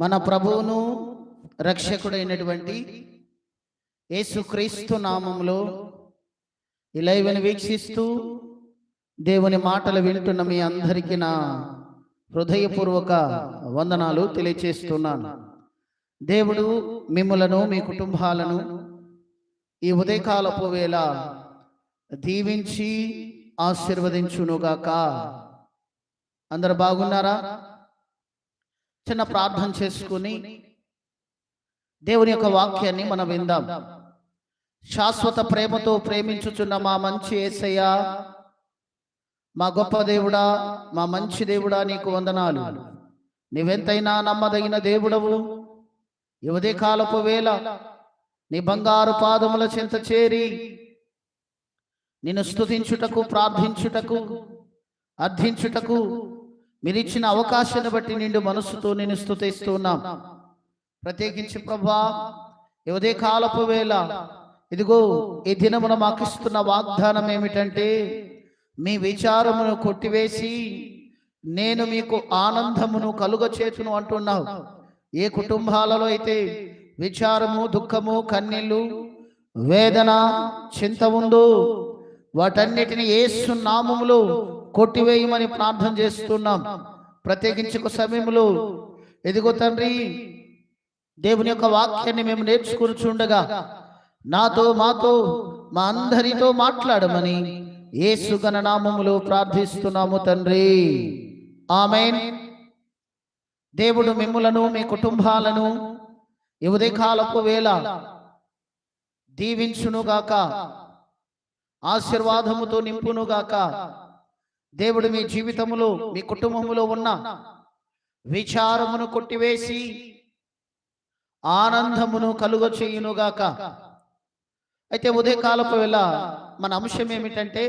మన ప్రభువును రక్షకుడైనటువంటి యేసుక్రీస్తు నామంలో ఈ లైవ్ని వీక్షిస్తూ దేవుని మాటలు వింటున్న మీ అందరికీ నా హృదయపూర్వక వందనాలు తెలియచేస్తున్నాను. దేవుడు మిమ్ములను మీ కుటుంబాలను ఈ ఉదయకాలపు వేళ దీవించి ఆశీర్వదించునుగాక. అందరు బాగున్నారా? చిన్న ప్రార్థన చేసుకుని దేవుని యొక్క వాక్యాన్ని మనం విందాం. శాశ్వత ప్రేమతో ప్రేమించుచున్న మా మంచి ఏసయ్య మా గొప్ప దేవుడా మా మంచి దేవుడా నీకు వందనాలు. నీవెంతైనా నమ్మదగిన దేవుడవు. యువదే కాలపు వేళ నీ బంగారు పాదముల చెంత చేరి నిన్ను స్తుతించుటకు ప్రార్థించుటకు అర్థించుటకు మీరిచ్చిన అవకాశాన్ని బట్టి నిండు మనసుతో నేను స్తుతిస్తున్నాం ప్రత్యేకించి ప్రభా ఉదయ కాలపు వేళ. ఇదిగో ఈ దినమున మాకు ఇస్తున్న వాగ్దానం ఏమిటంటే మీ విచారమును కొట్టివేసి నేను మీకు ఆనందమును కలుగ చేతును అంటున్నావు. ఏ కుటుంబాలలో అయితే విచారము దుఃఖము కన్నీళ్ళు వేదన చింత ఉందో వాటన్నిటిని ఏసు నామములో కొట్టివేయమని ప్రార్థన చేస్తున్నాం. ప్రత్యేకించి ఒక సమయంలో ఎదిగో తండ్రి దేవుని యొక్క వాక్యాన్ని మేము నేర్చుకుని చూడగా నాతో మాతో మా అందరితో మాట్లాడమని ఏసు గణనామములో ప్రార్థిస్తున్నాము తండ్రి. ఆమె దేవుడు మిమ్ములను మీ కుటుంబాలను ఈ ఉదయకాలపు వేళ దీవించునుగాక ఆశీర్వాదముతో నింపునుగాక దేవుడు మీ జీవితములో మీ కుటుంబములో ఉన్న విచారమును కొట్టివేసి ఆనందమును కలుగ చేయునుగాక అయితే ఉదయకాలపు వేళ మన అంశం ఏమిటంటే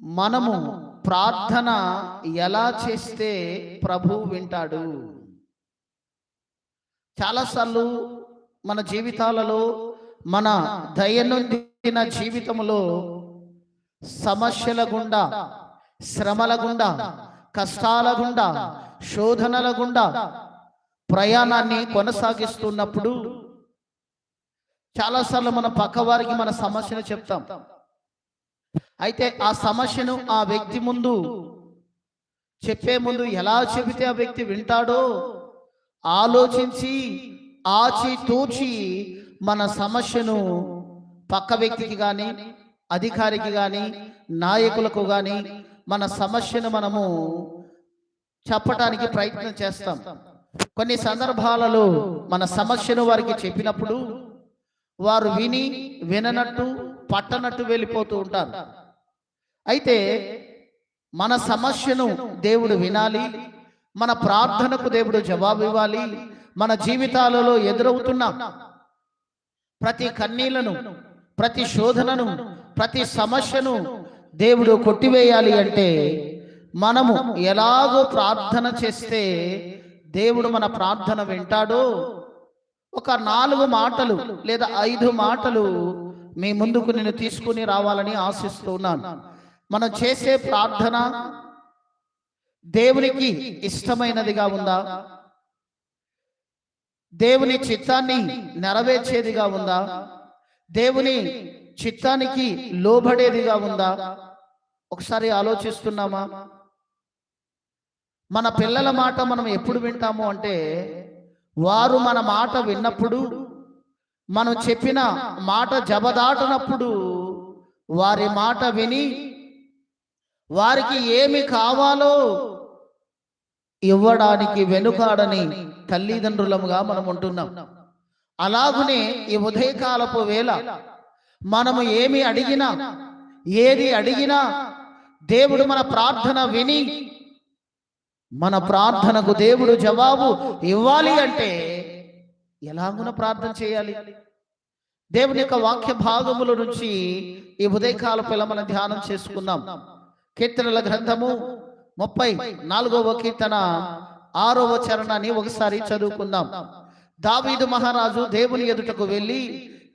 మనము ప్రార్థన ఎలా చేస్తే ప్రభు వింటాడు? చాలాసార్లు మన జీవితాలలో మన దైనందిన జీవితంలో సమస్యల గుండా శ్రమల గుండా కష్టాల గుండా శోధనల గుండా ప్రయాణాన్ని కొనసాగిస్తున్నప్పుడు చాలాసార్లు మన పక్కవారికి మన సమస్యను చెప్తాం. అయితే ఆ సమస్యను ఆ వ్యక్తి ముందు చెప్పే ముందు ఎలా చెబితే ఆ వ్యక్తి వింటాడో ఆలోచించి ఆచి తూచి మన సమస్యను పక్క వ్యక్తికి కానీ అధికారికి కానీ నాయకులకు కానీ మన సమస్యను మనము చెప్పటానికి ప్రయత్నం చేస్తాం. కొన్ని సందర్భాలలో మన సమస్యను వారికి చెప్పినప్పుడు వారు విని విననట్టు పట్టనట్టు వెళ్ళిపోతూ ఉంటారు. అయితే మన సమస్యను దేవుడు వినాలి మన ప్రార్థనకు దేవుడు జవాబు ఇవ్వాలి మన జీవితాలలో ఎదురవుతున్న ప్రతి కన్నీళ్ళను ప్రతి శోధనను ప్రతి సమస్యను దేవుడు కొట్టివేయాలి అంటే మనము ఎలాగో ప్రార్థన చేస్తే దేవుడు మన ప్రార్థన వింటాడో? ఒక నాలుగు మాటలు లేదా ఐదు మాటలు మీ ముందుకు నేను తీసుకుని రావాలని ఆశిస్తున్నాను. మనం చేసే ప్రార్థన దేవునికి ఇష్టమైనదిగా ఉందా? దేవుని చిత్తాన్ని నెరవేర్చేదిగా ఉందా? దేవుని చిత్తానికి లోబడేదిగా ఉందా? ఒకసారి ఆలోచిస్తున్నామా? మన పిల్లల మాట మనం ఎప్పుడు వింటాము అంటే వారు మన మాట విన్నప్పుడు మనం చెప్పిన మాట జబదాటనప్పుడు వారి మాట విని వారికి ఏమి కావాలో ఇవ్వడానికి వెనుకాడని తల్లిదండ్రులముగా మనం ఉంటున్నాం. అలాగునే ఈ ఉదయకాలపు వేళ మనము ఏమి అడిగినా ఏది అడిగినా దేవుడు మన ప్రార్థన విని మన ప్రార్థనకు దేవుడు జవాబు ఇవ్వాలి అంటే ఎలాగున ప్రార్థన చేయాలి? దేవుని యొక్క వాక్య భాగముల నుంచి ఈ ఉదయకాల పిల్ల మనం ధ్యానం చేసుకుందాం. కీర్తనల గ్రంథము ముప్పై నాలుగవ కీర్తన ఆరవ చరణాన్ని ఒకసారి చదువుకుందాం. దావీదు మహారాజు దేవుని ఎదుటకు వెళ్ళి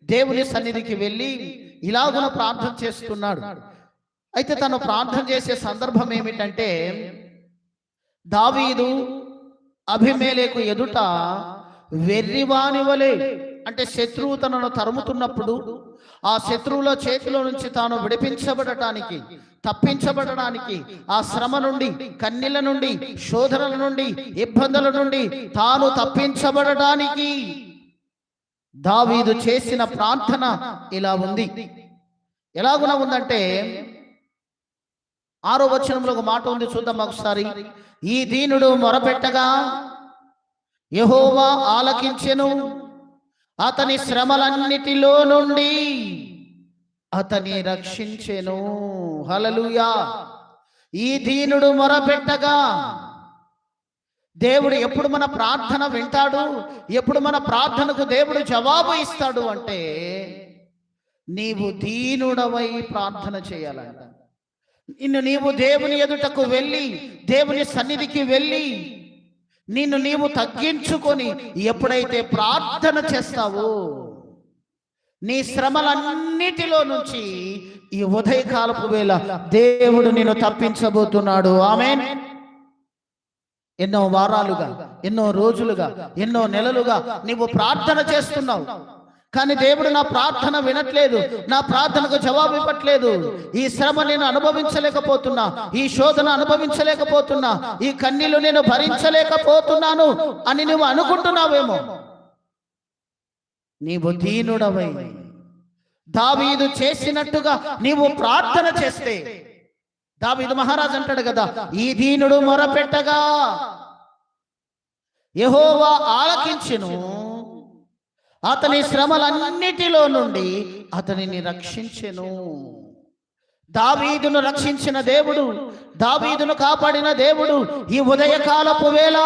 దేవుని సన్నిధికి వెళ్ళి ఇలాగున ప్రార్థన చేస్తున్నాడు. అయితే తను ప్రార్థన చేసే సందర్భం ఏమిటంటే దావీదు అభిమేలేకు ఎదుట వెర్రివానివలే అంటే శత్రువు తనను తరుముతున్నప్పుడు ఆ శత్రువుల చేతిలో నుంచి తాను విడిపించబడటానికి తప్పించబడడానికి ఆ శ్రమ నుండి కన్నీళ్ళ నుండి శోధనల నుండి ఇబ్బందుల నుండి తాను తప్పించబడటానికి దావీదు చేసిన ప్రార్థన ఇలా ఉంది. ఎలాగున ఉందంటే ఆరో వచనంలో ఒక మాట ఉంది చూద్దాం ఒకసారి. ఈ దీనుడు మొరపెట్టగా యహోవా ఆలకించెను. అతని శ్రమలన్నిటిలో నుండి అతని రక్షించెను. హలలుయా ఈ దీనుడు మొరపెట్టగా దేవుడు ఎప్పుడు మన ప్రార్థన వింటాడు? ఎప్పుడు మన ప్రార్థనకు దేవుడు జవాబు ఇస్తాడు అంటే నీవు దీనుడవై ప్రార్థన చేయాలంట. నిన్ను నీవు దేవుని ఎదుటకు వెళ్ళి దేవుని సన్నిధికి వెళ్ళి నిన్ను నీవు తగ్గించుకొని ఎప్పుడైతే ప్రార్థన చేస్తావో నీ శ్రమలన్నిటిలో నుంచి ఈ ఉదయకాలపు వేళ దేవుడు నిన్ను తప్పించబోతున్నాడు. ఆమె ఎన్నో వారాలుగా ఎన్నో రోజులుగా ఎన్నో నెలలుగా నీవు ప్రార్థన చేస్తున్నావు. కానీ దేవుడు నా ప్రార్థన వినట్లేదు. నా ప్రార్థనకు జవాబు ఇవ్వట్లేదు. ఈ శ్రమ నేను అనుభవించలేకపోతున్నా. ఈ శోధన అనుభవించలేకపోతున్నా. ఈ కన్నీళ్ళు నేను భరించలేకపోతున్నాను అని నువ్వు అనుకుంటున్నావేమో. నీవు దీనుడవై. దావీదు చేసినట్టుగా నీవు ప్రార్థన చేస్తే. దావీదు మహారాజు అంటాడు కదా ఈ దీనుడు మొరపెట్టగా. యహోవా ఆలకించును. అతని శ్రమలన్నిటిలో నుండి అతనిని రక్షించెను. దావీదును రక్షించిన దేవుడు దావీదును కాపాడిన దేవుడు ఈ ఉదయకాలపు వేళ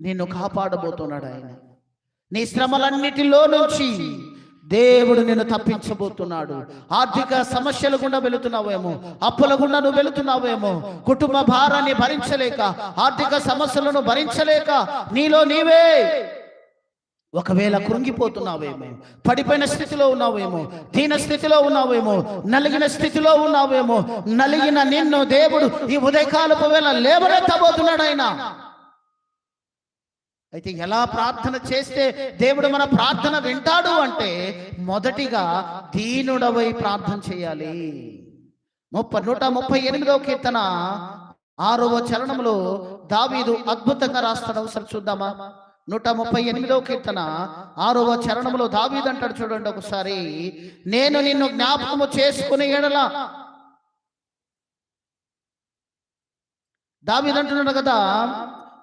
నిన్ను కాపాడబోతున్నాడు ఆయన. నీ శ్రమలన్నిటిలో నుంచి దేవుడు నిన్ను తప్పించబోతున్నాడు. ఆర్థిక సమస్యలు గుండా వెళుతున్నావేమో అప్పుల గుండా నువ్వు వెళుతున్నావేమో కుటుంబ భారాన్ని భరించలేక ఆర్థిక సమస్యలను భరించలేక నీలో నీవే ఒకవేళ కృంగిపోతున్నావేమో పడిపోయిన స్థితిలో ఉన్నావేమో దీన స్థితిలో ఉన్నావేమో నలిగిన స్థితిలో ఉన్నావేమో నలిగిన నిన్ను దేవుడు ఈ ఉదయకాలపు వేళ లేవనెత్తబోతున్నాడు ఆయన అయితే ఎలా ప్రార్థన చేస్తే దేవుడు మన ప్రార్థన వింటాడు అంటే మొదటిగా దీనుడవై ప్రార్థన చేయాలి. ముప్పై నూట ముప్పై ఎనిమిదవ కీర్తన ఆరవ చరణంలో దావీదు అద్భుతంగా రాస్తాడు. ఒకసారి చూద్దామా? నూట ముప్పై ఎనిమిదవ కీర్తన ఆరవ చరణంలో దావీదు అంటాడు చూడండి ఒకసారి. నేను నిన్ను జ్ఞాపకము చేసుకునే ఎడల. దావీదు అంటున్నాడు కదా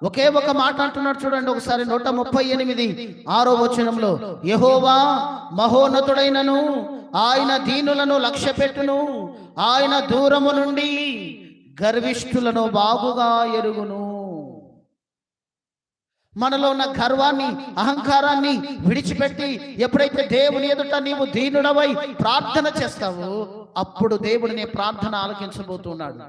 ఒకే ఒక మాట అంటున్నాడు చూడండి ఒకసారి నూట ముప్పై ఎనిమిది ఆరో వచనంలో. యహోవా మహోన్నతుడైనను ఆయన దీనులను లక్ష్య పెట్టును ఆయన దూరము నుండి గర్విష్ఠులను బాగుగా ఎరుగును. మనలో ఉన్న గర్వాన్ని అహంకారాన్ని విడిచిపెట్టి ఎప్పుడైతే దేవుని ఎదుట నీవు దీనుడవై ప్రార్థన చేస్తావో అప్పుడు దేవుడు నీ ప్రార్థన ఆలకించబోతున్నాడు.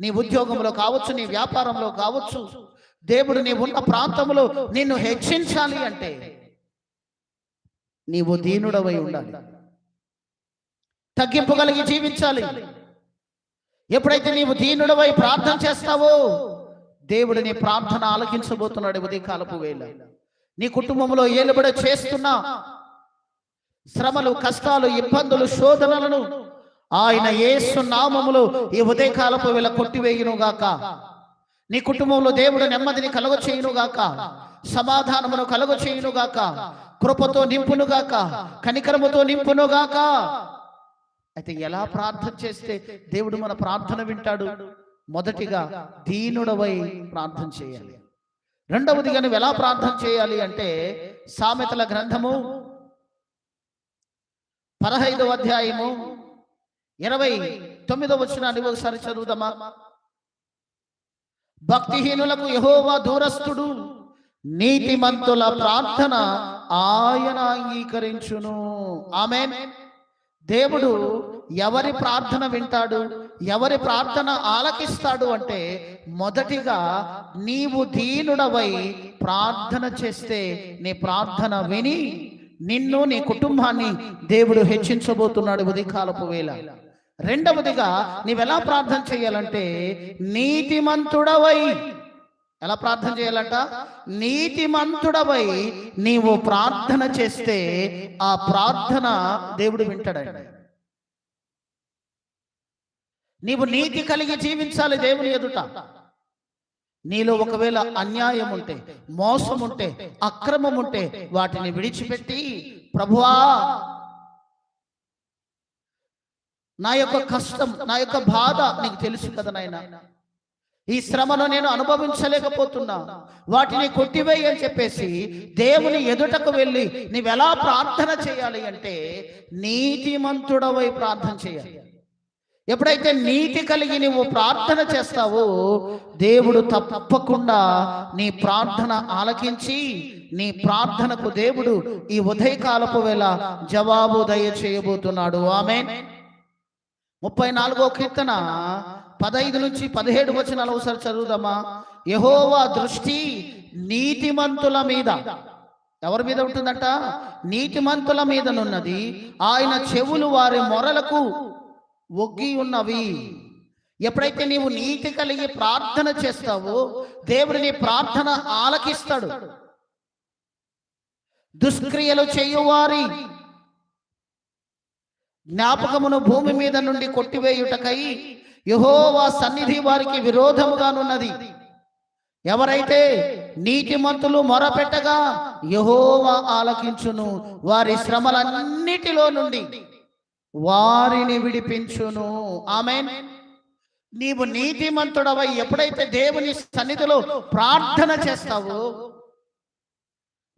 నీ ఉద్యోగంలో కావచ్చు నీ వ్యాపారంలో కావచ్చు దేవుడు నీ ఉన్న ప్రాంతంలో నిన్ను హెచ్చించాలి అంటే నీవు దీనుడవై ఉండాలి. తగ్గింపు కలిగి జీవించాలి. ఎప్పుడైతే నీవు దీనుడవై ప్రార్థన చేస్తావో దేవుడు నీ ప్రార్థన ఆలకించబోతున్నాడు ఉదయ కాలపు వేళ. నీ కుటుంబంలో ఏలుబడ చేస్తున్నా శ్రమలు కష్టాలు ఇబ్బందులు శోధనలను ఆయన యేసు నామములో ఈ ఉదయకాలపు వేళ కొట్టివేయును గాక నీ కుటుంబంలో దేవుడు నెమ్మదిని కలుగ చేయును గాక సమాధానమును కలుగ చేయును గాక కృపతో నింపును గాక కనికరముతో నింపును గాక అయితే ఎలా ప్రార్థన చేస్తే దేవుడు మన ప్రార్థన వింటాడు? మొదటిగా దీనుడవై ప్రార్థన చేయాలి. రెండవదిగా నువ్వు ఎలా ప్రార్థన చేయాలి అంటే సామెతల గ్రంథము పదహైదవ అధ్యాయము ఇరవై తొమ్మిదవ వచ్చిన ఒకసారి చదువుదామా? భక్తిహీనులకు యహోవా దూరస్తుడు నీతిమంతుల ప్రార్థన ఆయన అంగీకరించును. ఆమె దేవుడు ఎవరి ప్రార్థన వింటాడు? ఎవరి ప్రార్థన ఆలకిస్తాడు అంటే మొదటిగా నీవు దీనుడవై ప్రార్థన చేస్తే నీ ప్రార్థన విని నిన్ను నీ కుటుంబాన్ని దేవుడు హెచ్చించబోతున్నాడు ఉదయకాలపు వేళ. రెండవదిగా నీవెలా ప్రార్థన చేయాలంటే నీతిమంతుడవై ఎలా ప్రార్థన చేయాలంట? నీతిమంతుడవై నీవు ప్రార్థన చేస్తే ఆ ప్రార్థన దేవుడు వింటాడండి. నీవు నీతి కలిగి జీవించాలి దేవుని ఎదుట. నీలో ఒకవేళ అన్యాయం ఉంటే మోసం ఉంటే అక్రమం ఉంటే వాటిని విడిచిపెట్టి ప్రభువా నా యొక్క కష్టం నా యొక్క బాధ నీకు తెలుసు కదా నాయన. ఈ శ్రమను నేను అనుభవించలేకపోతున్నా. వాటిని కొట్టివేయి అని చెప్పేసి దేవుని ఎదుటకు వెళ్ళి నీవెలా ప్రార్థన చేయాలి అంటే నీతిమంతుడవై ప్రార్థన చేయాలి. ఎప్పుడైతే నీతి కలిగి నువ్వు ప్రార్థన చేస్తావో దేవుడు తప్పకుండా నీ ప్రార్థన ఆలకించి నీ ప్రార్థనకు దేవుడు ఈ ఉదయకాలపు వేళ జవాబు దయ చేయబోతున్నాడు ఆమె ముప్పై నాలుగో కీర్తన పదహైదు నుంచి పదిహేడు వచనాలు ఒకసారి చదువుదామా? యహోవా దృష్టి నీతిమంతుల మీద. ఎవరి మీద ఉంటుందంట? నీతిమంతుల మీదనున్నది. ఆయన చెవులు వారి మొరలకు ఒగ్గి ఉన్నవి. ఎప్పుడైతే నీవు నీతి కలిగి ప్రార్థన చేస్తావో దేవుడు నీ ప్రార్థన ఆలకిస్తాడు. దుష్క్రియలు చేయువారి జ్ఞాపకమును భూమి మీద నుండి కొట్టివేయుటకై యహోవా సన్నిధి వారికి విరోధముగానున్నది. ఎవరైతే నీతిమంతులు మొరపెట్టగా యహోవా ఆలకించును వారి శ్రమలన్నిటిలో నుండి వారిని విడిపించును. ఆమె నీవు నీతిమంతుడవై ఎప్పుడైతే దేవుని సన్నిధిలో ప్రార్థన చేస్తావో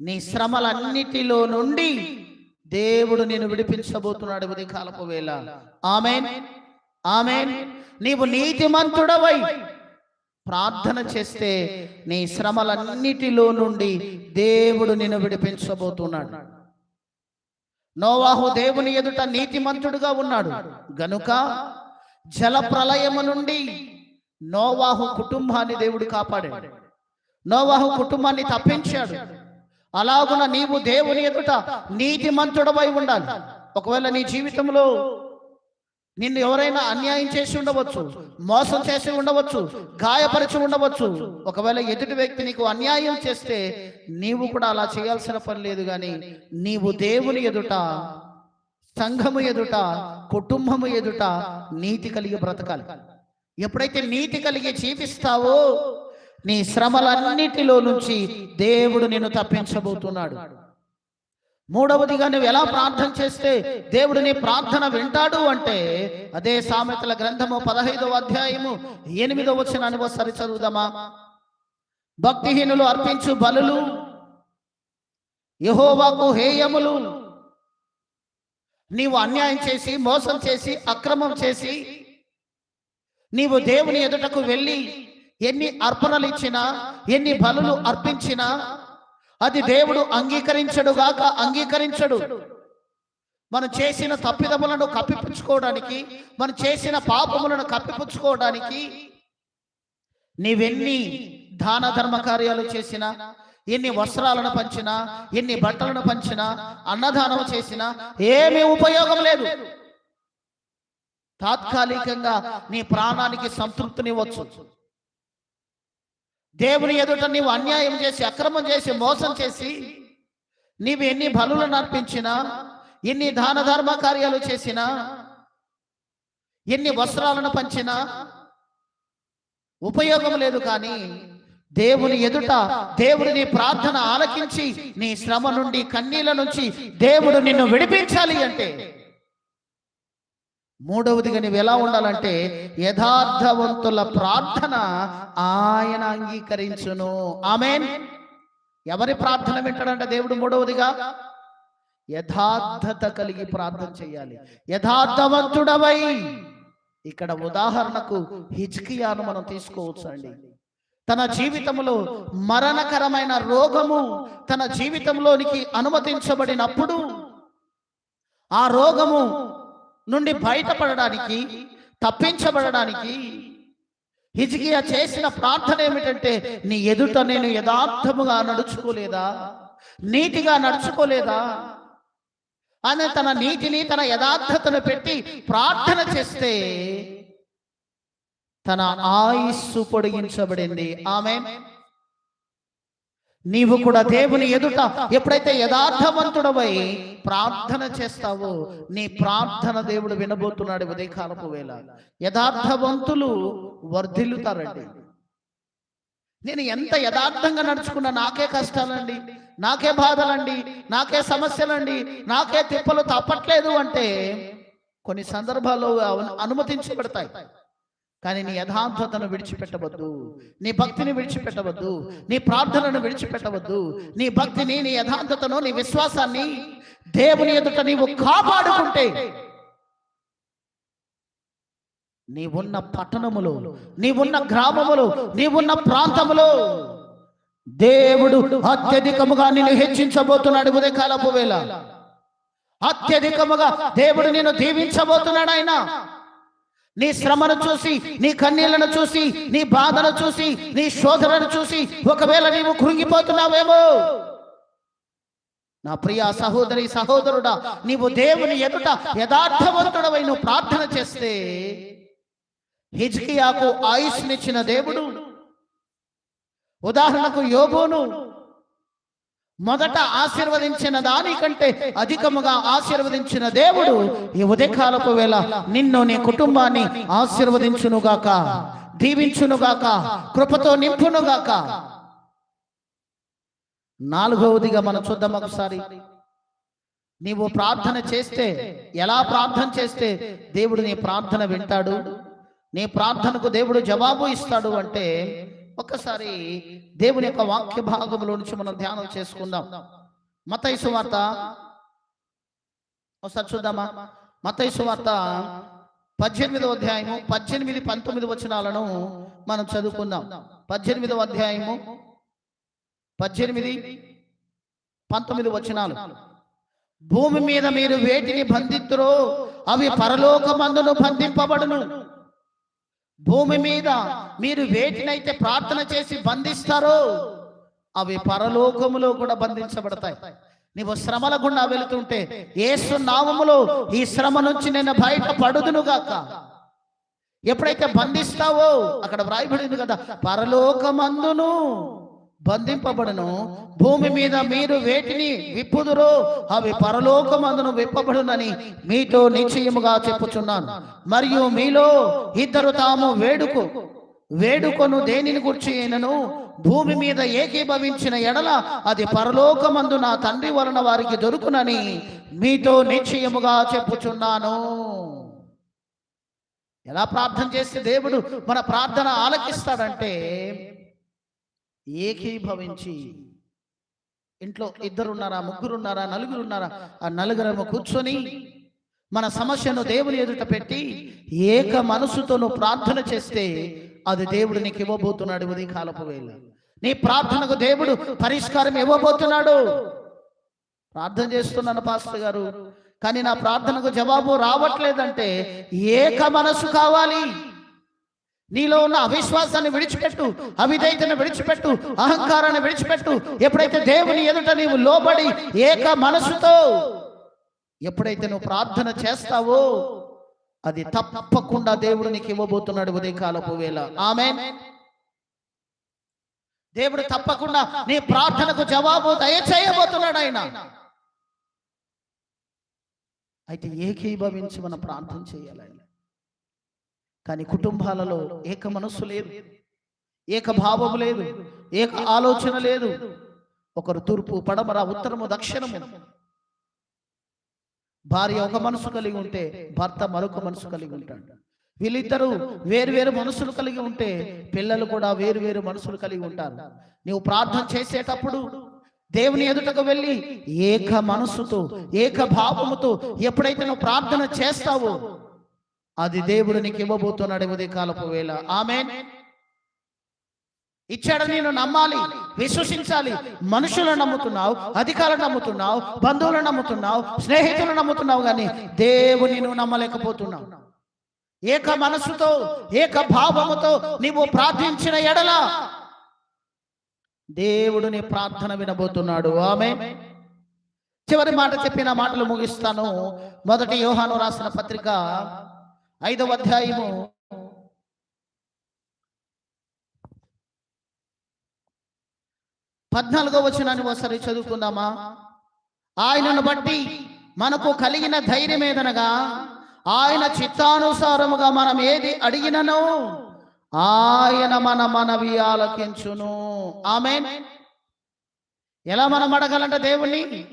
నీ శ్రమలన్నిటిలో నుండి దేవుడు నేను విడిపించబోతున్నాడు ఉదయకాలపు వేళ. ఆమెన్. ఆమెన్. నీవు నీతిమంతుడవై ప్రార్థన చేస్తే నీ శ్రమలన్నిటిలో నుండి దేవుడు నిన్ను విడిపించబోతున్నాడు. నోవాహు దేవుని ఎదుట నీతిమంతుడుగా ఉన్నాడు. గనుక జల ప్రళయము నుండి నోవాహు కుటుంబాన్ని దేవుడు కాపాడాడు. నోవాహు కుటుంబాన్ని తప్పించాడు. అలాగున నీవు దేవుని ఎదుట నీతిమంతుడవై ఉండాలి. ఒకవేళ నీ జీవితంలో నిన్ను ఎవరైనా అన్యాయం చేసి ఉండవచ్చు మోసం చేసి ఉండవచ్చు గాయపరిచి ఉండవచ్చు. ఒకవేళ ఎదుటి వ్యక్తి నీకు అన్యాయం చేస్తే నీవు కూడా అలా చేయాల్సిన పని లేదు కానీ నీవు దేవుని ఎదుట సంఘము ఎదుట కుటుంబము ఎదుట నీతి కలిగి బ్రతకాలి. ఎప్పుడైతే నీతి కలిగి జీవిస్తావో నీ శ్రమలన్నిటిలో నుంచి దేవుడు నిన్ను తప్పించబోతున్నాడు. మూడవదిగా నువ్వు ఎలా ప్రార్థన చేస్తే దేవుడు నీ ప్రార్థన వింటాడు అంటే అదే సామెతల గ్రంథము పదహైదవ అధ్యాయము ఎనిమిదవ వచ్చిన ఒకసారి చదువుదామా? భక్తిహీనులు అర్పించు బలులు యహోవాకు హేయములు నీవు అన్యాయం చేసి మోసం చేసి అక్రమం చేసి నీవు దేవుని ఎదుటకు వెళ్ళి ఎన్ని అర్పణలు ఇచ్చినా ఎన్ని బలులు అర్పించినా అది దేవుడు అంగీకరించడు గాక అంగీకరించడు. మనం చేసిన తప్పిదములను కప్పిపుచ్చుకోవడానికి మనం చేసిన పాపములను కప్పిపుచ్చుకోవడానికి నీవెన్ని దాన ధర్మ కార్యాలు చేసినా ఎన్ని వస్త్రాలను పంచినా ఎన్ని బట్టలను పంచినా అన్నదానం చేసినా ఏమీ ఉపయోగం లేదు. తాత్కాలికంగా నీ ప్రాణానికి సంతృప్తినివ్వచ్చు. దేవుని ఎదుట నీవు అన్యాయం చేసి అక్రమం చేసి మోసం చేసి నీవు ఎన్ని బలులను అర్పించినా ఎన్ని దాన ధర్మ కార్యాలు చేసినా ఎన్ని వస్త్రాలను పంచినా ఉపయోగం లేదు కానీ దేవుని ఎదుట దేవుడు నీ ప్రార్థన ఆలకించి నీ శ్రమ నుండి కన్నీల నుంచి దేవుడు నిన్ను విడిపించాలి అంటే మూడవదిగా నీవు ఎలా ఉండాలంటే యథార్థవంతుల ప్రార్థన ఆయన అంగీకరించును. ఆమెన్. ఎవరి ప్రార్థన వింటాడంట దేవుడు మూడవదిగా? యథార్థత కలిగి ప్రార్థన చేయాలి. యథార్థవంతుడవై. ఇక్కడ ఉదాహరణకు హిజ్కియాను మనం తీసుకోవచ్చు అండి తన జీవితంలో మరణకరమైన రోగము తన జీవితంలోనికి అనుమతించబడినప్పుడు ఆ రోగము నుండి బయటపడడానికి తప్పించబడడానికి హిజ్కియా చేసిన ప్రార్థన ఏమిటంటే నీ ఎదుట నేను యథార్థముగా నడుచుకోలేదా? నీతిగా నడుచుకోలేదా? అని తన నీతిని తన యథార్థతను పెట్టి ప్రార్థన చేస్తే తన ఆయుస్సు పొడిగించబడింది. ఆమె నీవు కూడా దేవుని ఎదుట ఎప్పుడైతే యథార్థవంతుడవై ప్రార్థన చేస్తావో నీ ప్రార్థన దేవుడు వినబోతున్నాడు ఉదయకాలపు వేళ. యథార్థవంతులు వర్ధిల్లుతారండి. నేను ఎంత యథార్థంగా నడుచుకున్నా నాకే కష్టాలండి నాకే బాధలండి నాకే సమస్యలండి నాకే తిప్పలు తప్పట్లేదు అంటే కొన్ని సందర్భాల్లో అను- అనుమతించబడతాయి. కానీ నీ యథార్థతను విడిచిపెట్టవద్దు. నీ భక్తిని విడిచిపెట్టవద్దు. నీ ప్రార్థనను విడిచిపెట్టవద్దు. నీ భక్తిని నీ యథార్థతను నీ విశ్వాసాన్ని దేవుని ఎదుట నీవు కాపాడుకుంటే నీవున్న పట్టణములో నీవున్న గ్రామములో నీవున్న ప్రాంతములో దేవుడు అత్యధికముగా నిన్ను హెచ్చించబోతున్నాడు ఉదయకాలపు వేళ. అత్యధికముగా దేవుడు నిన్ను దీవించబోతున్నాడు ఆయన. నీ శ్రమను చూసి నీ కన్నీళ్ళను చూసి నీ బాధను చూసి నీ శోధనను చూసి ఒకవేళ నీవు కృంగిపోతున్నావేమో. నా ప్రియ సహోదరి సహోదరుడా నీవు దేవుని ఎదుట యథార్థవంతుడవై నువ్వు ప్రార్థన చేస్తే హిజ్కియాకు ఆయుష్నిచ్చిన దేవుడు ఉదాహరణకు యోగోను మొదట ఆశీర్వదించిన దానికంటే అధికముగా ఆశీర్వదించిన దేవుడు ఈ ఉదయకాలపు వేళ నిన్ను నీ కుటుంబాన్ని ఆశీర్వదించునుగాక దీవించునుగాక కృపతో నింపునుగాక. నాలుగవదిగా మనం చూద్దాం ఒకసారి. నీవు ప్రార్థన చేస్తే ఎలా ప్రార్థన చేస్తే దేవుడు నీ ప్రార్థన వింటాడు? నీ ప్రార్థనకు దేవుడు జవాబు ఇస్తాడు అంటే ఒక్కసారి దేవుని యొక్క వాక్య భాగంలో నుంచి మనం ధ్యానం చేసుకుందాం. మతైసు వార్త ఒకసారి చూద్దామా? మతైసు వార్త పద్దెనిమిదవ అధ్యాయము పద్దెనిమిది పంతొమ్మిది వచనాలను మనం చదువుకుందాం. పద్దెనిమిదవ అధ్యాయము పద్దెనిమిది పంతొమ్మిది వచనాలు. భూమి మీద మీరు వేటిని బంధితురో అవి పరలోకమందును బంధింపబడును. భూమి మీద మీరు వేటినైతే ప్రార్థన చేసి బంధిస్తారో అవి పరలోకములో కూడా బంధించబడతాయి. నీవు శ్రమల గుండా వెళుతుంటే ఏసు నామములో ఈ శ్రమ నుంచి నేను బయట పడుదునుగాక ఎప్పుడైతే బంధిస్తావో అక్కడ వ్రాయబడింది కదా పరలోకమందును. బంధింపబడును. భూమి మీద మీరు వేటిని విప్పుదురు అవి పరలోకమందును విప్పబడునని మీతో నిశ్చయముగా చెప్పుచున్నాను. మరియు మీలో ఇద్దరు తాము వేడుకు వేడుకొను దేనిని గుర్చి అయినను? భూమి మీద ఏకీభవించిన ఎడల అది పరలోకమందు నా తండ్రి వలన వారికి దొరుకునని మీతో నిశ్చయముగా చెప్పుచున్నాను. ఎలా ప్రార్థన చేస్తే దేవుడు మన ప్రార్థన ఆలకిస్తాడంటే ఏకీభవించి ఇంట్లో ఇద్దరున్నారా ముగ్గురున్నారా నలుగురున్నారా ఆ నలుగురము కూర్చొని మన సమస్యను దేవుని ఎదుట పెట్టి ఏక మనసుతో నువ్వు ప్రార్థన చేస్తే అది దేవుడు నీకు ఇవ్వబోతున్నాడు ఉదయ కాలపు వేళ. నీ ప్రార్థనకు దేవుడు పరిష్కారం ఇవ్వబోతున్నాడు. ప్రార్థన చేస్తున్నాను పాస్టర్ గారు. కానీ నా ప్రార్థనకు జవాబు రావట్లేదంటే ఏక మనసు కావాలి. నీలో ఉన్న అవిశ్వాసాన్ని విడిచిపెట్టు అవిధేయతను విడిచిపెట్టు అహంకారాన్ని విడిచిపెట్టు. ఎప్పుడైతే దేవుని ఎదుట నీవు లోబడి ఏక మనసుతో ఎప్పుడైతే నువ్వు ప్రార్థన చేస్తావో అది తప్పకుండా దేవుడు నీకు ఇవ్వబోతున్నాడు ఉదయకాలపు వేళ. ఆమె దేవుడు తప్పకుండా నీ ప్రార్థనకు జవాబు దయచేయబోతున్నాడు ఆయన. అయితే ఏకీభవించి మనం ప్రార్థన చేయాలి కానీ కుటుంబాలలో ఏక మనస్సు లేదు. ఏక భావము లేదు. ఏక ఆలోచన లేదు. ఒకరు తూర్పు పడమర ఉత్తరము దక్షిణము. భార్య ఒక మనసు కలిగి ఉంటే భర్త మరొక మనసు కలిగి ఉంటాడు. వీళ్ళిద్దరూ వేరు వేరు మనసులు కలిగి ఉంటే పిల్లలు కూడా వేరు వేరు మనసులు కలిగి ఉంటారు. నీవు ప్రార్థన చేసేటప్పుడు దేవుని ఎదుటకు వెళ్ళి ఏక మనసుతో ఏక భావముతో ఎప్పుడైతే నువ్వు ప్రార్థన చేస్తావో అది దేవుడు నీకు ఇవ్వబోతున్నాడు ఉదయ కాలపు వేళ. ఆమె ఇచ్చాడు నేను నమ్మాలి విశ్వసించాలి. మనుషులను నమ్ముతున్నావు అధికారులను నమ్ముతున్నావు బంధువులను నమ్ముతున్నావు స్నేహితులను నమ్ముతున్నావు కానీ దేవుని నువ్వు నమ్మలేకపోతున్నావు. ఏక మనసుతో ఏక భావముతో నీవు ప్రార్థించిన ఎడల దేవుడు నీ ప్రార్థన వినబోతున్నాడు. ఆమె చివరి మాట చెప్పిన మాటలు ముగిస్తాను. మొదటి యోహాను రాసిన పత్రిక ఐదవ అధ్యాయము. పద్నాలుగో వచనాన్ని ఒకసారి చదువుకుందామా? ఆయనను బట్టి మనకు కలిగిన ధైర్యం ఏదనగా ఆయన చిత్తానుసారముగా మనం ఏది అడిగినను ఆయన మన మనవి ఆలకించును. ఆమె ఎలా మనం అడగాలంటే దేవుణ్ణి?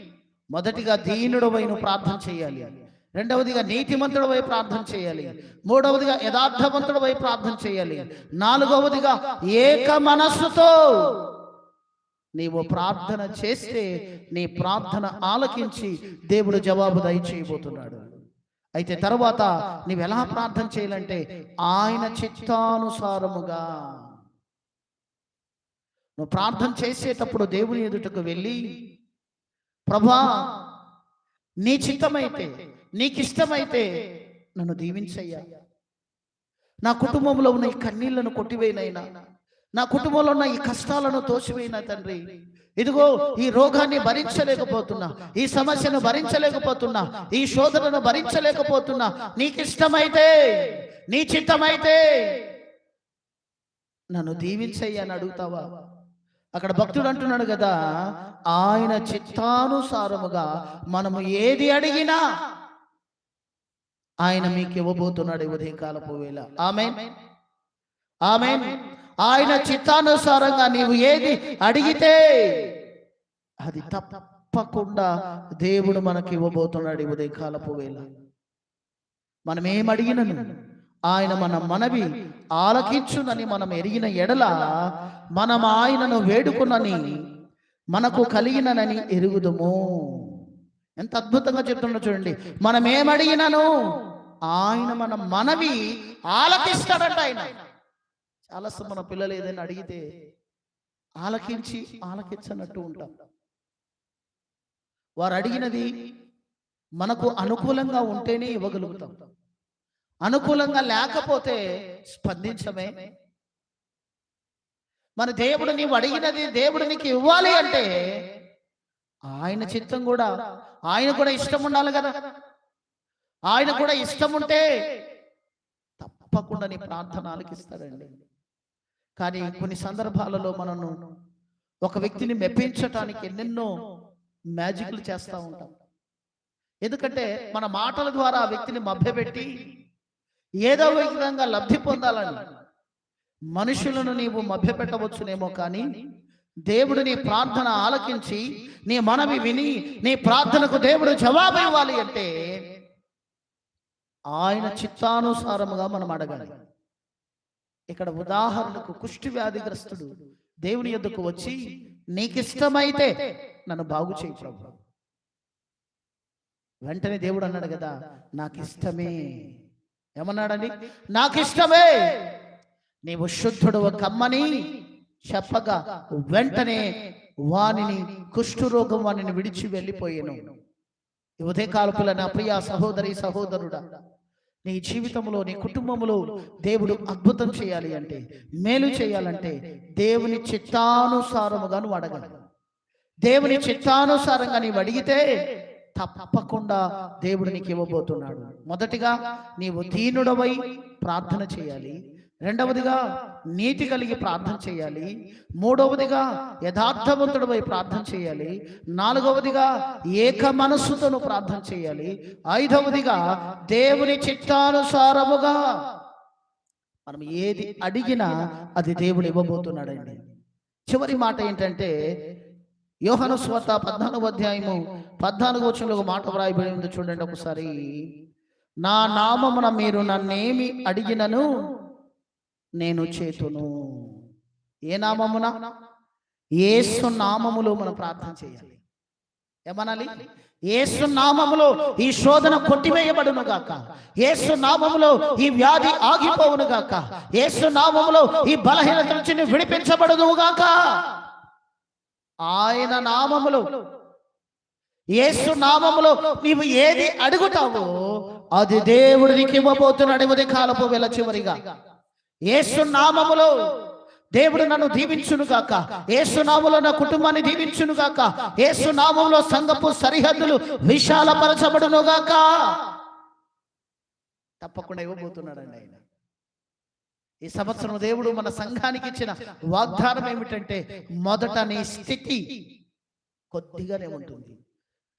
మొదటిగా దీనుడు ప్రార్థన చేయాలి. రెండవదిగా నీతిమంతుడు వై ప్రార్థన చేయాలి. మూడవదిగా యథార్థవంతుడు వై ప్రార్థన చేయాలి. నాలుగవదిగా ఏక మనస్సుతో నీవు ప్రార్థన చేస్తే నీ ప్రార్థన ఆలకించి దేవుడు జవాబు దయచేయబోతున్నాడు. అయితే తర్వాత నీవు ఎలా ప్రార్థన చేయాలంటే ఆయన చిత్తానుసారముగా నువ్వు ప్రార్థన చేసేటప్పుడు దేవుని ఎదుటకు వెళ్ళి ప్రభా నీ చిత్తమైతే నీకు ఇష్టమైతే నన్ను దీవించయ్యా. నా కుటుంబంలో ఉన్న ఈ కన్నీళ్ళను కొట్టివేనైనా నా కుటుంబంలో ఉన్న ఈ కష్టాలను తోసివేయిన తండ్రి. ఇదిగో ఈ రోగాన్ని భరించలేకపోతున్నా ఈ సమస్యను భరించలేకపోతున్నా ఈ శోధనను భరించలేకపోతున్నా నీకు ఇష్టమైతే నీ చిత్తమైతే నన్ను దీవించయ్యా అని అడుగుతావా? అక్కడ భక్తుడు అంటున్నాడు కదా ఆయన చిత్తానుసారముగా మనము ఏది అడిగినా ఆయన మీకు ఇవ్వబోతున్నాడు ఉదయకాలపు వేళ. ఆమె ఆమె ఆయన చిత్తానుసారంగా నీవు ఏది అడిగితే అది తప్పకుండా దేవుడు మనకి ఇవ్వబోతున్నాడు ఉదయకాలపు వేళ. మనం ఏం అడిగినను ఆయన మన మనవి ఆలకించునని మనం ఎరిగిన ఎడల మనం ఆయనను వేడుకునని మనకు కలిగిననని ఎరుగుదుము. ఎంత అద్భుతంగా చెప్తున్నా చూడండి. మనం ఏమడిగినను ఆయన మన మనవి ఆలకిస్తాడంట ఆయన. చాలా మన పిల్లలు ఏదైనా అడిగితే ఆలకించి ఆలకించనట్టు ఉంటాం. వారు అడిగినది మనకు అనుకూలంగా ఉంటేనే ఇవ్వగలుగుతాం. అనుకూలంగా లేకపోతే స్పందించమే. మన దేవుడు నీవు అడిగినది దేవుడు నీకు ఇవ్వాలి అంటే ఆయన చిత్తం కూడా ఆయన కూడా ఇష్టం ఉండాలి కదా. ఆయన కూడా ఇష్టం ఉంటే తప్పకుండా నీ ప్రార్థన ఆలకిస్తాడండి కానీ కొన్ని సందర్భాలలో మనను ఒక వ్యక్తిని మెప్పించటానికి ఎన్నెన్నో మ్యాజిక్లు చేస్తూ ఉంటాం. ఎందుకంటే మన మాటల ద్వారా ఆ వ్యక్తిని మభ్యపెట్టి ఏదో ఒక విధంగా లబ్ధి పొందాలని మనుషులను నీవు మభ్యపెట్టవచ్చునేమో కానీ దేవుడు నీ ప్రార్థన ఆలకించి నీ మనవి విని నీ ప్రార్థనకు దేవుడు జవాబు ఇవ్వాలి అంటే ఆయన చిత్తానుసారముగా మనం అడగాలి. ఇక్కడ ఉదాహరణకు కుష్టి వ్యాధిగ్రస్తుడు దేవుని యొద్దకు వచ్చి నీకిష్టమైతే నన్ను బాగు చేయి ప్రభు. వెంటనే దేవుడు అన్నాడు కదా నాకు ఇష్టమే ఏమన్నాడని నాకు ఇష్టమే నీవు శుద్ధుడు కమ్మని చెప్పగా వెంటనే వానిని కుష్ఠరోగం వానిని విడిచి వెళ్ళిపోయాను. ఉదయకాలపుల నా ప్రియ సహోదరి సహోదరుడా నీ జీవితంలో నీ కుటుంబంలో దేవుడు అద్భుతం చేయాలి అంటే మేలు చేయాలంటే దేవుని చిత్తానుసారముగా నువ్వు అడగాలి. దేవుని చిత్తానుసారంగా నీవు అడిగితే తప్పకుండా దేవుడు నీకు ఇవ్వబోతున్నాడు. మొదటిగా నీవు దీనుడవై ప్రార్థన చేయాలి. రెండవదిగా నీతి కలిగి ప్రార్థన చేయాలి. మూడవదిగా యథార్థవంతుడిపై ప్రార్థన చేయాలి. నాలుగవదిగా ఏక మనస్సుతో ప్రార్థన చేయాలి. ఐదవదిగా దేవుని చిత్తానుసారముగా మనం ఏది అడిగినా అది దేవుడు ఇవ్వబోతున్నాడండి. చివరి మాట ఏంటంటే యోహన స్వత పద్నాలుగు అధ్యాయము పద్నాలుగు వచ్చిన ఒక మాట వ్రాయబడి ఉంది చూడండి ఒకసారి. నా నామమున మీరు నన్నేమి అడిగినను నేను చేతును. ఏ నామమున? ఏసు నామములో మనం ప్రార్థన చేయాలి. ఏమనాలి? ఏసు నామములో ఈ శోధన కొట్టివేయబడును గాక. ఏసు నామములో ఈ వ్యాధి ఆగిపోవును గాక. ఏసు నామములో ఈ బలహీనత నుంచి విడిపించబడును గాక. ఆయన నామములో. యేసు నామములో నీవు ఏది అడుగుతావో అది దేవుడు నీకు ఇవ్వబోతున్నాడు ఉదయ కాలపు వేళ చివరిగా. ఏసు నామములో దేవుడు నన్ను దీవించును గాక. ఏసునాములో నా కుటుంబాన్ని దీవించును గాక. ఏసునామంలో సంఘపు సరిహద్దులు విశాలపరచబడును గాక. తప్పకుండా ఇవ్వబోతున్నాడండి ఆయన. ఈ సంవత్సరం దేవుడు మన సంఘానికి ఇచ్చిన వాగ్దానం ఏమిటంటే మొదట నీ స్థితి కొద్దిగానే ఉంటుంది.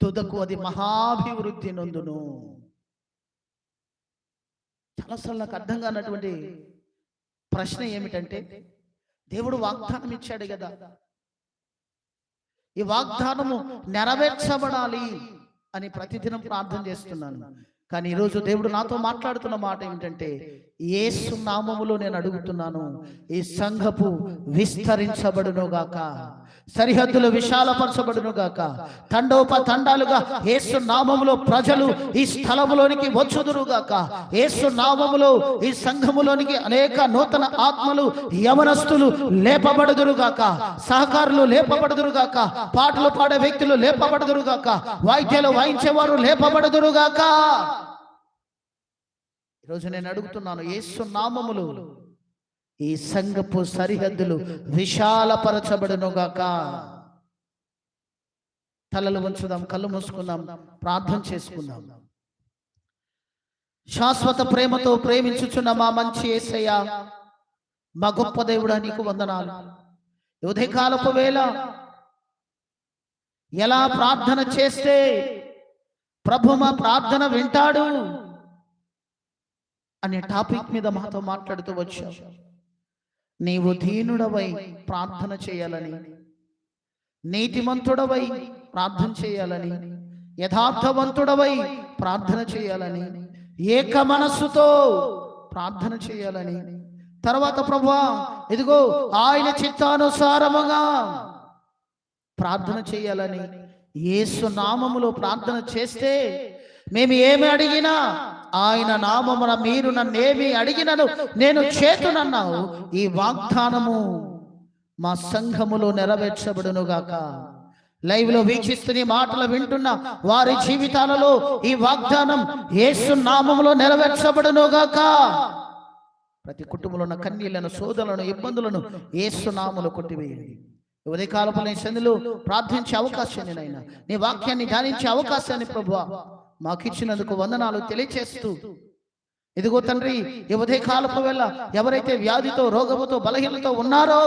తుదకు అది మహాభివృద్ధి నొందును. చాలాసార్లు నాకు అర్థం కానటువంటి ప్రశ్న ఏమిటంటే దేవుడు వాగ్దానం ఇచ్చాడు కదా. ఈ వాగ్దానము నెరవేర్చబడాలి అని ప్రతిదినం ప్రార్థన చేస్తున్నాను. కానీ ఈరోజు దేవుడు నాతో మాట్లాడుతున్న మాట ఏమిటంటే ఏసు నామములో నేను అడుగుతున్నాను ఈ సంఘపు విస్తరించబడును గాక. సరిహద్దులు విశాలపరచబడును గాక. తండోప తండాలుగా ఏసు నామములో ప్రజలు ఈ స్థలములోనికి వచ్చుదురుగాక ఏసు నామములో ఈ సంఘములోనికి అనేక నూతన ఆత్మలు యవనస్తులు లేపబడుదురుగాక సహకారులు లేపబడుదురుగాక పాటలు పాడే వ్యక్తులు లేపబడుదురుగాక వాయిద్యాలు వాయించేవారు లేపబడుదురుగాక ఈరోజు నేను అడుగుతున్నాను యేసు నామములు ఈ సంఘపు సరిహద్దులు విశాలపరచబడును గాక. తలలు ఉంచుదాం కళ్ళు మూసుకుందాం ప్రార్థన చేసుకుందాం. శాశ్వత ప్రేమతో ప్రేమించుచున్న మా మంచి యేసయ్య మా గొప్ప దేవుడా నీకు వందనాలు. ఉదయకాలపు వేళ ఎలా ప్రార్థన చేస్తే ప్రభు మా ప్రార్థన వింటాడు? అనే టాపిక్ మీద మాతో మాట్లాడుతూ వచ్చావు. నీవు దీనుడవై ప్రార్థన చేయాలని నీతిమంతుడవై ప్రార్థన చేయాలని యథార్థవంతుడవై ప్రార్థన చేయాలని ఏక మనస్సుతో ప్రార్థన చేయాలని. తర్వాత ప్రభా ఇదిగో ఆయన చిత్తానుసారముగా ప్రార్థన చేయాలని యేసు నామములో ప్రార్థన చేస్తే మేము ఏమి అడిగినా ఆయన నామమున మీరు నన్నేమి అడిగినను నేను చేతునన్నావు. ఈ వాగ్దానము మా సంఘములో నెరవేర్చబడును గాక లైవ్లో వీక్షిస్తున్న మాటలు వింటున్న వారి జీవితాలలో ఈ వాగ్దానం యేసు నామములో నెరవేర్చబడును గాక ప్రతి కుటుంబంలో ఉన్న కన్నీళ్ళను సోదరులను ఇబ్బందులను యేసు నామలు కొట్టివేయండి. ఉదయకాలపు నీ సందులో ప్రార్థించే అవకాశాన్ని నైనా నీ వాక్యాన్ని ధ్యానించే అవకాశాన్ని ప్రభు మాకు ఇచ్చినందుకు వందనాలు తెలియచేస్తూ. ఇదిగో తండ్రి ఈ ఉదయకాలపు వేళ ఎవరైతే వ్యాధితో రోగముతో బలహీనతో ఉన్నారో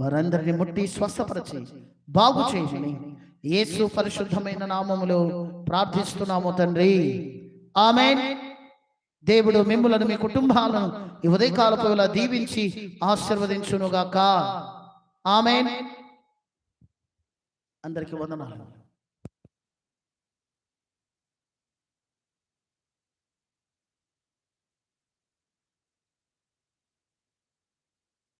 వారందరిని ముట్టి స్వస్థపరిచి బాగు చేయని యేసు పరిశుద్ధమైన నామములో ప్రార్థిస్తున్నాము తండ్రి. ఆమెన్. దేవుడు మిమ్ములను మీ కుటుంబాలను ఈ ఉదయకాలపు వేళ దీవించి ఆశీర్వదించునుగాక. ఆమెన్. అందరికీ వందనాలు.